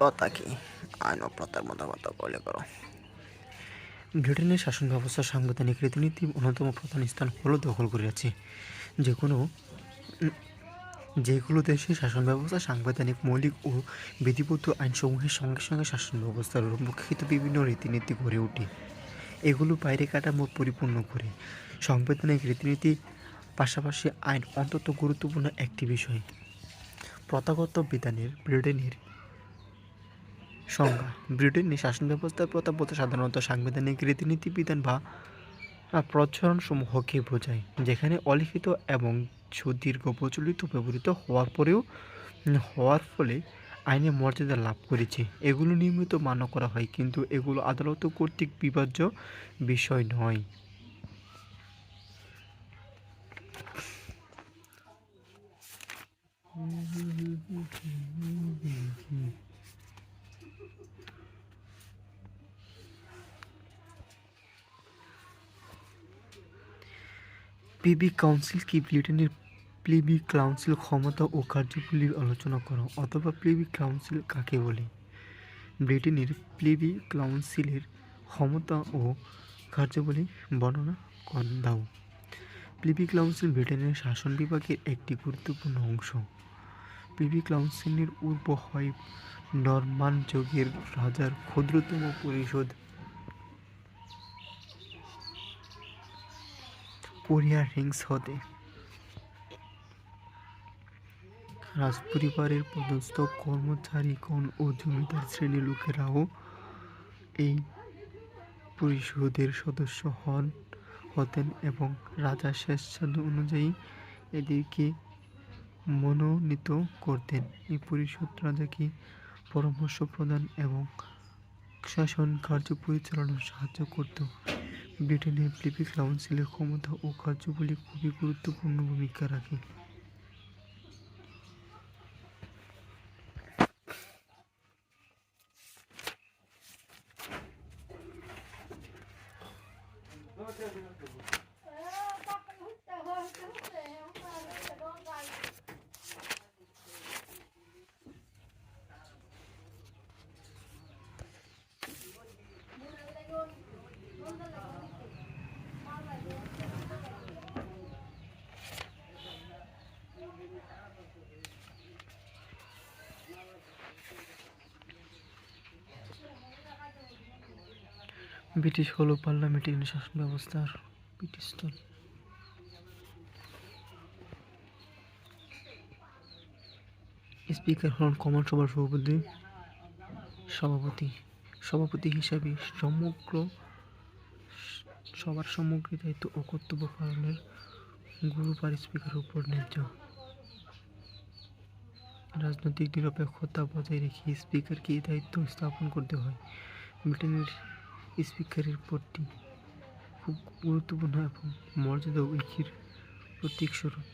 কথা কি? আইন ও মতো কথা বলে করো। ব্রিটেনের শাসন ব্যবস্থা, সাংবিধানিক রীতিনীতি, অন্যতম প্রধান স্থান হলো দখল করে আছে। যে কোনো যেগুলো দেশে শাসন ব্যবস্থা, সাংবিধানিক, মৌলিক ও বিধিবদ্ধ আইনসমূহের সঙ্গে সঙ্গে শাসন ব্যবস্থার রূপক্ষিত বিভিন্ন রীতিনীতি গড়ে ওঠে। এগুলো বাইরে কাঠামো পরিপূর্ণ করে। সাংবিধানিক রীতিনীতি পাশাপাশি আইন অন্তত গুরুত্বপূর্ণ একটি বিষয়। প্রথাগত বিধানের, ব্রিটেনের সংজ্ঞা। ব্রিটেনের শাসন ব্যবস্থার প্রথা বলতে সাধারণত সাংবিধানিক রীতিনীতি, বিধান বা প্রচলন সমূহকে বোঝায়, যেখানে অলিখিত এবং সুদীর্ঘ প্রচলিত ব্যবহৃত হওয়ার পরেও, হওয়ার ফলে আইনে মর্যাদা লাভ করেছে। এগুলো নিয়মিত মান্য করা হয়, কিন্তু এগুলো আদালত কর্তৃক বিভাজ্য বিষয় নয়। পিবি কাউন্সিল কি ব্রিটেনের প্লিবি কাউন্সিল ক্ষমতা ও কার্যগুলির আলোচনা করো অথবা প্লিবি কাউন্সিল কাকে বলে? ব্রিটেনের প্লিবি কাউন্সিলের ক্ষমতা ও কার্যাবলী বর্ণনা কর, দাও। প্লিবি কাউন্সিল ব্রিটেনের শাসন বিভাগের একটি গুরুত্বপূর্ণ অংশ। প্লিবি কাউন্সিলের উর্ব হয় নরমান যুগের রাজার ক্ষুদ্রতম পরিষদ কোরিয়া রিংস হতে। রাজপরিবারের পদস্থ কর্মচারীগণ ও জমিদার শ্রেণির লোকেরাও এই পরিষদের সদস্য হন, হতেন এবং রাজা স্বেচ্ছাদ অনুযায়ী এদেরকে মনোনীত করতেন। এই পরিষদ রাজাকে পরামর্শ প্রদান এবং শাসন কার্য পরিচালনায় সাহায্য করত। ব্রিটেনের প্লিবি কাউন্সিলের ক্ষমতা ও কার্যবলী খুবই গুরুত্বপূর্ণ ভূমিকা রাখে। ব্রিটিশ হলো পার্লামেন্টারি শাসন ব্যবস্থার পীঠস্থল স্পিকার হলেন কমন সভার সভাপতি সভাপতি সভাপতি হিসাবে সমগ্র সবার সমগ্র দায়িত্ব ও কর্তব্য পালনের গুরুবার স্পিকারের উপর ন্যায্য। রাজনৈতিক নিরপেক্ষতা বজায় রেখে স্পিকারকে এই দায়িত্ব স্থাপন করতে হয়। ব্রিটেনের স্পিকারের পদটি খুব গুরুত্বপূর্ণ এবং মর্যাদা ঐক্যের প্রতীক স্বরূপ।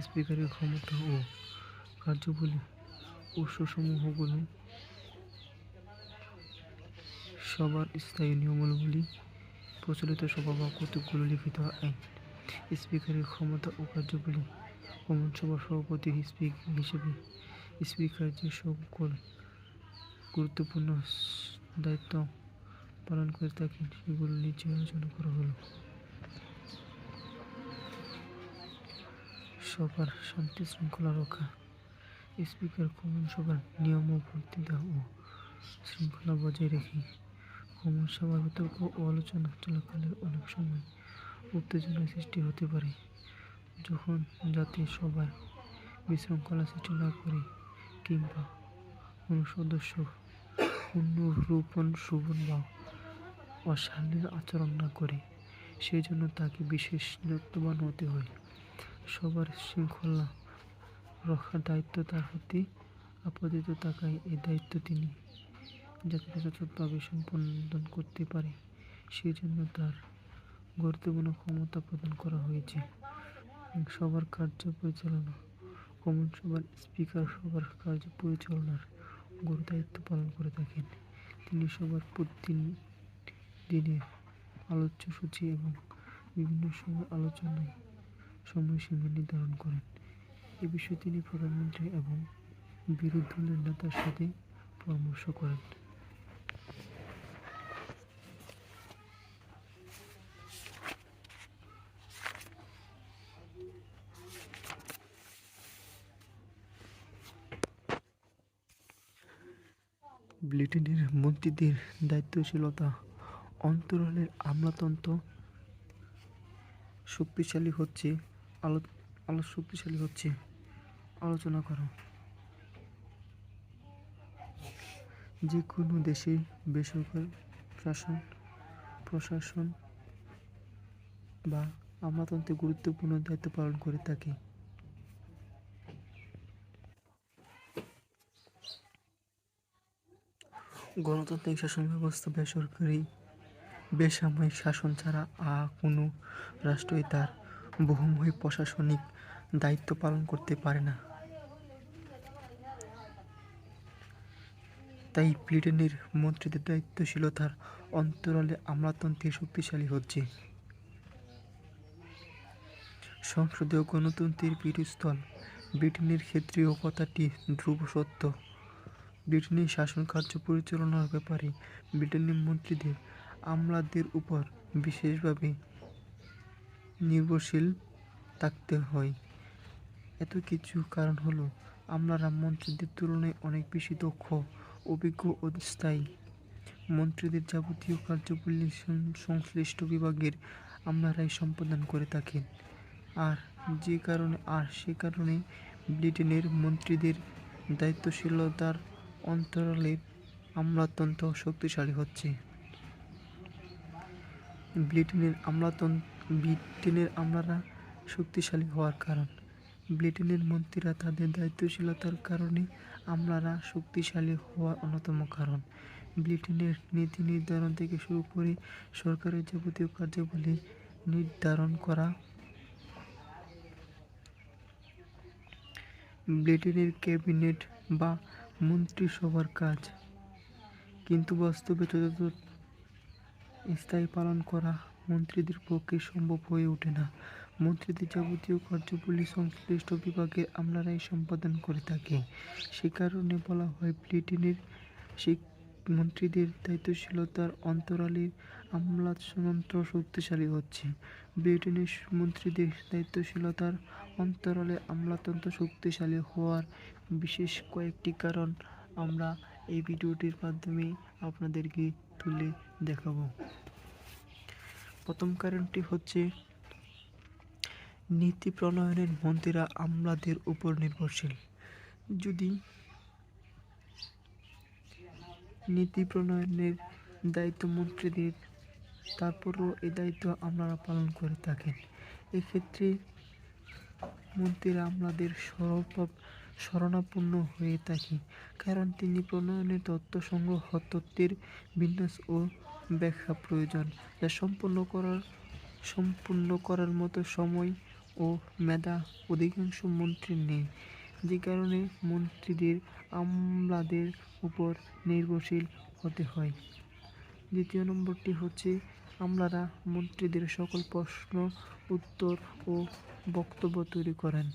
স্পিকারের ক্ষমতা ও কার্যবলী উৎসসমূহগুলো সবার স্থায়ী নিয়মাবলী, প্রচলিত সভা বা কতকগুলো লিখিত আইন। স্পিকারের ক্ষমতা ও কার্যবলী কমন সভার সভাপতি স্পিকার হিসেবে স্পিকার যে সকল গুরুত্বপূর্ণ দায়িত্ব পালন করে থাকেন, সেগুলো নিচে আলোচনা করা হলো। সবার শান্তি শৃঙ্খলা রক্ষা। স্পিকার, কমন সভার নিয়ম ও বক্তৃতা ও শৃঙ্খলা বজায় রেখে কমন সভার বিতর্ক ও আলোচনা চলাকালে অনেক সময় উত্তেজনার সৃষ্টি হতে পারে। যখন যাতে সবার বিশৃঙ্খলা সৃষ্টি না করে কিংবা কোনো সদস্য পুনরূপণ শোভন বা অশালীন আচরণ না করে সেই জন্য তাকে বিশেষ যত্নবান হতে হয়। সবার শৃঙ্খলা রক্ষার দায়িত্ব তার হতে, আপাতত থাকায় এই দায়িত্ব তিনি। যাতে যথাযথভাবে সম্পাদন করতে পারে সেই জন্য তার গুরুত্বপূর্ণ ক্ষমতা প্রদান করা হয়েছে। সবার কার্য পরিচালনা কমন সভার স্পিকার, সবার কার্য পরিচালনার গুরু দায়িত্ব পালন করে থাকেন। তিনি সবার প্রতিদিন দিনের আলোচ্য সূচি এবং বিভিন্ন সময় আলোচনায় সময়সীমা নির্ধারণ করেন। এ বিষয়ে তিনি প্রধানমন্ত্রী এবং বিরোধী দলের নেতার সাথে পরামর্শ করেন। ব্রিটেনের মন্ত্রীদের দায়িত্বশীলতা অন্তরালের আমলাতন্ত্র শক্তিশালী হচ্ছে, আলো আলো শক্তিশালী হচ্ছে। আলোচনা করো। যে কোনো দেশে বেসরকারি শাসন প্রশাসন বা আমলাতন্ত্রে গুরুত্বপূর্ণ দায়িত্ব পালন করে থাকে। গণতান্ত্রিক শাসন ব্যবস্থা বেসরকারি বেসামরিক শাসন ছাড়া আ কোনো রাষ্ট্রই তার বহুমুখী প্রশাসনিক দায়িত্ব পালন করতে পারে না। তাই ব্রিটেনের মন্ত্রীদের দায়িত্বশীলতার অন্তরালে আমলাতন্ত্রে শক্তিশালী হচ্ছে। সংসদীয় গণতন্ত্রের পীঠস্থল ব্রিটেনের ক্ষেত্রেও কথাটি ধ্রুব সত্য। ব্রিটেনের শাসন কার্য পরিচালনার ব্যাপারে ব্রিটেনের মন্ত্রীদের আমলাদের উপর বিশেষভাবে নির্ভরশীল থাকতে হয়। এত কিছু কারণ হলো, আমলারা মন্ত্রীদের তুলনায় অনেক বেশি দক্ষ, অভিজ্ঞ ও স্থায়ী। মন্ত্রীদের যাবতীয় কার্যবলী সংশ্লিষ্ট বিভাগের আমলারাই সম্পাদন করে থাকেন। আর যে কারণে, আর সে কারণে ব্রিটেনের মন্ত্রীদের দায়িত্বশীলতার অন্তরালের আমলাতন্ত্র শক্তিশালী হচ্ছে। ব্রিটেনের আমলাতন্ত্র ব্রিটেনের আমলারা শক্তিশালী হওয়ার কারণ। ব্রিটেনের মন্ত্রীরা তাদের দায়িত্বশীলতার কারণে আমলারা শক্তিশালী হওয়ার অন্যতম কারণ। ব্রিটেনের নীতি নির্ধারণ থেকে শুরু করে সরকারের যাবতীয় কার্যাবলী নির্ধারণ করা। ব্রিটেনের ক্যাবিনেট বা মন্ত্রিসভার কাজ। কিন্তু বাস্তবে যথাযথ স্থায়ী পালন করা মন্ত্রীদের পক্ষে সম্ভব হয়ে ওঠে না। মন্ত্রীদের যাবতীয় কার্যবলী সংশ্লিষ্ট বিভাগের আমলারাই সম্পাদন করে থাকে। সে কারণে বলা হয়, ব্রিটেনের মন্ত্রীদের দায়িত্বশীলতার অন্তরালে আমলাতন্ত্র শক্তিশালী হচ্ছে। ব্রিটেনের মন্ত্রীদের দায়িত্বশীলতার অন্তরালে আমলাতন্ত্র শক্তিশালী হওয়ার বিশেষ কয়েকটি কারণ আমরা এই ভিডিওটির মাধ্যমে আপনাদেরকে তুলে দেখাবো। প্রথম কারণটি হচ্ছে, নীতি প্রণয়নের মন্ত্রীরা আমলাদের উপর নির্ভরশীল। যদি নীতি প্রণয়নের দায়িত্ব মন্ত্রীদের, তারপরও এই দায়িত্ব আমলারা পালন করে থাকেন। এক্ষেত্রে মন্ত্রীরা আমলাদের সরব শরণাপন্ন হয়ে থাকে। কারণ তিনি প্রণয়নের তথ্য সংগ্রহ তত্ত্বের বিন্যাস ও ব্যাখ্যা প্রয়োজন। যা সম্পূর্ণ করার সম্পূর্ণ করার মতো সময় ও মেধা অধিকাংশ মন্ত্রীর নেই। যে কারণে মন্ত্রীদের আমলাদের উপর নির্ভরশীল হতে হয়। দ্বিতীয় নম্বরটি হচ্ছে, আমলারা মন্ত্রীদের সকল প্রশ্ন, উত্তর ও বক্তব্য তৈরি করেন।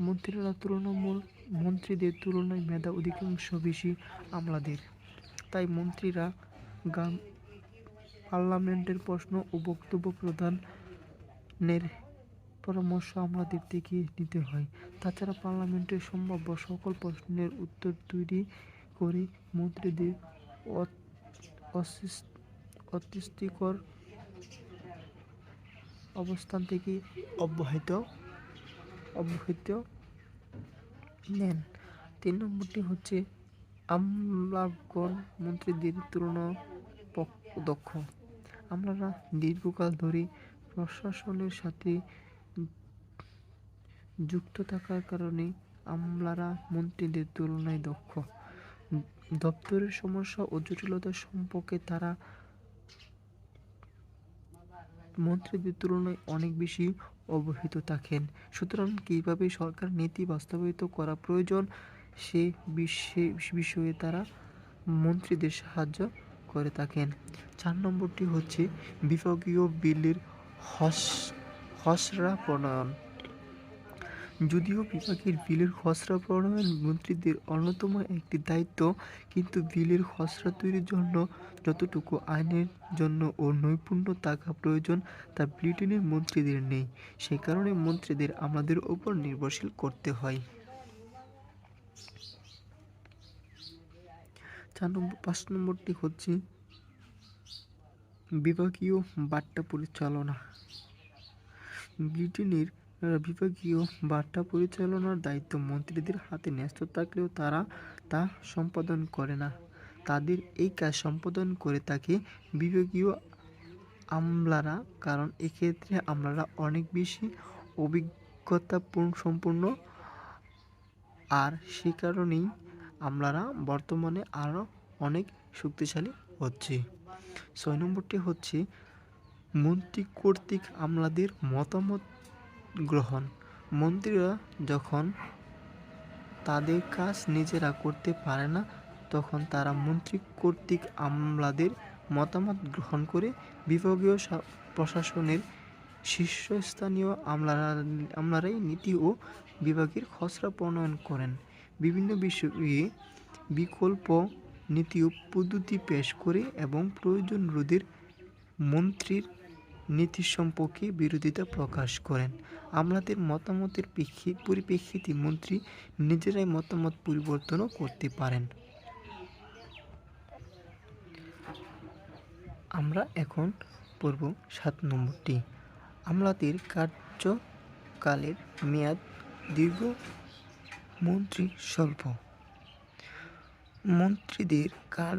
মন্ত্রীরা তুলনামূল মন্ত্রীদের তুলনায় মেধা অধিকাংশ বেশি আমলাদের। তাই মন্ত্রীরা গান পার্লামেন্টের প্রশ্ন ও বক্তব্য প্রদানের পরামর্শ আমলাদের থেকে নিতে হয়। তাছাড়া পার্লামেন্টের সম্ভাব্য সকল প্রশ্নের উত্তর তৈরি করে মন্ত্রীদের অস্বস্তিকর অবস্থান থেকে অব্যাহত অব্যাহত নেন। তিন নম্বরটি হচ্ছে আমলাগণ মন্ত্রীদের তুলনা দক্ষ আমলারা দীর্ঘকাল ধরে প্রশাসনের সাথে যুক্ত থাকার কারণে আমলারা মন্ত্রীদের তুলনায় দক্ষ। দপ্তরের সমস্যা ও জটিলতা সম্পর্কে তারা মন্ত্রীদের তুলনায় অনেক বেশি অবহিত থাকেন। সুতরাং কীভাবে সরকার নীতি বাস্তবায়িত করা প্রয়োজন, সে বিষয়ে তারা মন্ত্রীদের সাহায্য করে থাকেন। চার নম্বরটি হচ্ছে বিভাগীয় বিলের হস হসরা প্রণয়ন। যদিও বিভাগের বিলের খসড়া প্রণয়ন মন্ত্রীদের অন্যতম একটি দায়িত্ব, কিন্তু বিলের খসড়া তৈরির জন্য যতটুকু আইনের জন্য ও নৈপুণ্য থাকা প্রয়োজন, তা ব্রিটেনের মন্ত্রীদের নেই। সে কারণে মন্ত্রীদের আমাদের ওপর নির্ভরশীল করতে হয়। চার নম্বর, পাঁচ নম্বরটি হচ্ছে বিভাগীয় বার্তা পরিচালনা। ব্রিটেনের বিভাগীয় বার্তা পরিচালনার দায়িত্ব মন্ত্রীদের হাতে ন্যস্ত থাকলেও তারা তা সম্পাদন করে না। তাদের এই কাজ সম্পাদন করে থাকে বিভাগীয় আমলারা, কারণ এক্ষেত্রে আমলারা অনেক বেশি অভিজ্ঞতা পূর্ণ- সম্পূর্ণ, আর সে কারণেই আমলারা বর্তমানে আরও অনেক শক্তিশালী হচ্ছে। ছয় নম্বরটি হচ্ছে মন্ত্রী কর্তৃক আমলাদের মতামত গ্রহণ। মন্ত্রীরা যখন তাদের কাজ নিজেরা করতে পারে না, তখন তারা মন্ত্রী কর্তৃক আমলাদের মতামত গ্রহণ করে বিভাগীয় প্রশাসনের শীর্ষস্থানীয় আমলারা, আমলারাই নীতি ও বিভাগের খসড়া প্রণয়ন করেন। বিভিন্ন বিষয়ে বিকল্প নীতি ও পদ্ধতি পেশ করে এবং প্রয়োজন রোধের মন্ত্রীর নীতি সম্পর্কে বিরোধিতা প্রকাশ করেন। আমলাদের মতামতের প্রেক্ষি পরিপ্রেক্ষিতে মন্ত্রী নিজেরাই মতামত পরিবর্তনও করতে পারেন। আমরা এখন পড়ব সাত নম্বরটি। আমলাদের কার্যকালের মেয়াদ দীর্ঘ মন্ত্রী স্বল্প। মন্ত্রীদের কাল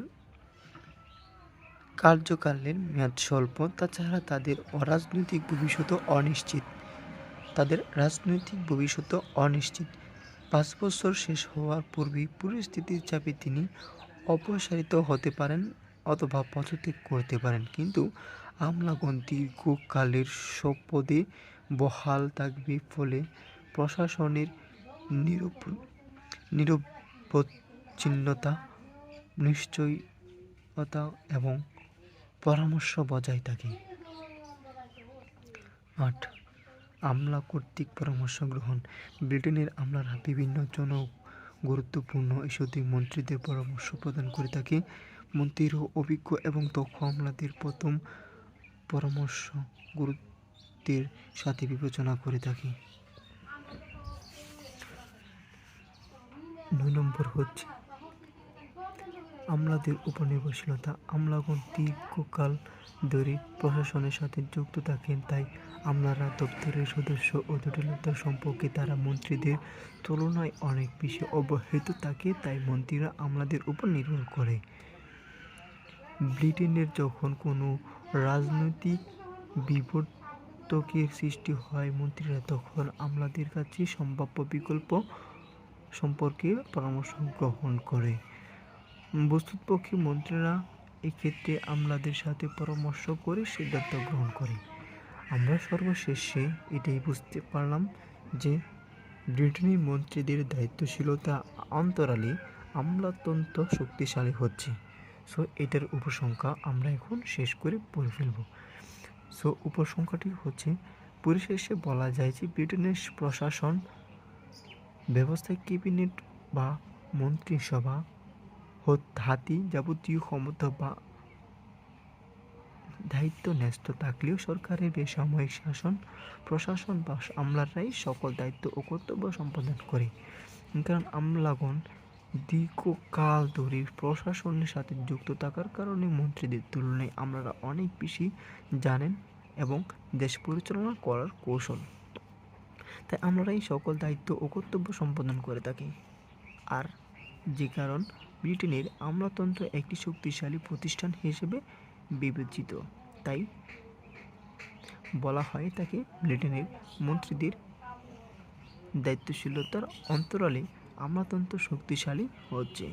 কার্যকালের মেয়াদ স্বল্প, তাছাড়া তাদের অরাজনৈতিক ভবিষ্যৎ অনিশ্চিত। তাদের রাজনৈতিক ভবিষ্যৎ অনিশ্চিত। পাঁচ বছর শেষ হওয়ার পূর্বেই পরিস্থিতির চাপে তিনি অপসারিত হতে পারেন অথবা পদত্যাগ করতে পারেন। কিন্তু আমলাগণ দীর্ঘকালের শপথে বহাল থাকবে ফলে প্রশাসনের নিরবচ্ছিন্নতা নিশ্চয়তা এবং পরামর্শ বজায় থাকে। আট, আমলা কর্তৃক পরামর্শ গ্রহণ। ব্রিটেনের আমলারা বিভিন্ন জন গুরুত্বপূর্ণ ইস্যুতে মন্ত্রীদের পরামর্শ প্রদান করে থাকে। মন্ত্রীরও অভিজ্ঞ এবং দক্ষ আমলাদের প্রথম পরামর্শ গুরুত্বের সাথে বিবেচনা করে থাকে। দুই নম্বর হচ্ছে আমলাদের উপর নির্ভরশীলতা আমলাগণ দীর্ঘকাল ধরে প্রশাসনের সাথে যুক্ত থাকেন, তাই আমলারা দপ্তরের সদস্য ও জটিলতা সম্পর্কে তারা মন্ত্রীদের তুলনায় অনেক বেশি অবহিত থাকে, তাই মন্ত্রীরা আমলাদের উপর নির্ভর করে। ব্রিটেনের যখন কোনো রাজনৈতিক বিবর্তকের সৃষ্টি হয়, মন্ত্রীরা তখন আমলাদের কাছে সম্ভাব্য বিকল্প সম্পর্কে পরামর্শ গ্রহণ করে। বস্তুতপক্ষে মন্ত্রীরা এক্ষেত্রে আমলাদের সাথে পরামর্শ করে সিদ্ধান্ত গ্রহণ করে। আমরা সর্বশেষে এটাই বুঝতে পারলাম যে ব্রিটেনের মন্ত্রীদের দায়িত্বশীলতা অন্তরালে আমলাতন্ত্র শক্তিশালী হচ্ছে। সো, এটার উপসংখ্যা আমরা এখন শেষ করে পড়ে ফেলব। সো, উপসংখ্যাটি হচ্ছে, পরিশেষে বলা যায় যে ব্রিটেনের প্রশাসন ব্যবস্থায় ক্যাবিনেট বা মন্ত্রিসভা হত- যাবতীয় ক্ষমতা বা দায়িত্ব ন্যস্ত থাকলেও সরকারের বেসামরিক শাসন, প্রশাসন বা আমলারাই সকল দায়িত্ব ও কর্তব্য সম্পাদন করে। কারণ আমলাগণ দীর্ঘকাল ধরে প্রশাসনের সাথে যুক্ত থাকার কারণে মন্ত্রীদের তুলনায় আমলারা অনেক বেশি জানেন এবং দেশ পরিচালনা করার কৌশল। তাই আমরা এই সকল দায়িত্ব ও কর্তব্য সম্পাদন করে থাকি। আর যে কারণ, ব্রিটেনের আমলাতন্ত্র একটি শক্তিশালী প্রতিষ্ঠান হিসেবে বিবেচিত। তাই বলা হয় তাকে ব্রিটেনের মন্ত্রীদের দায়িত্বশীলতার অন্তরালে আমলাতন্ত্র শক্তিশালী হচ্ছে।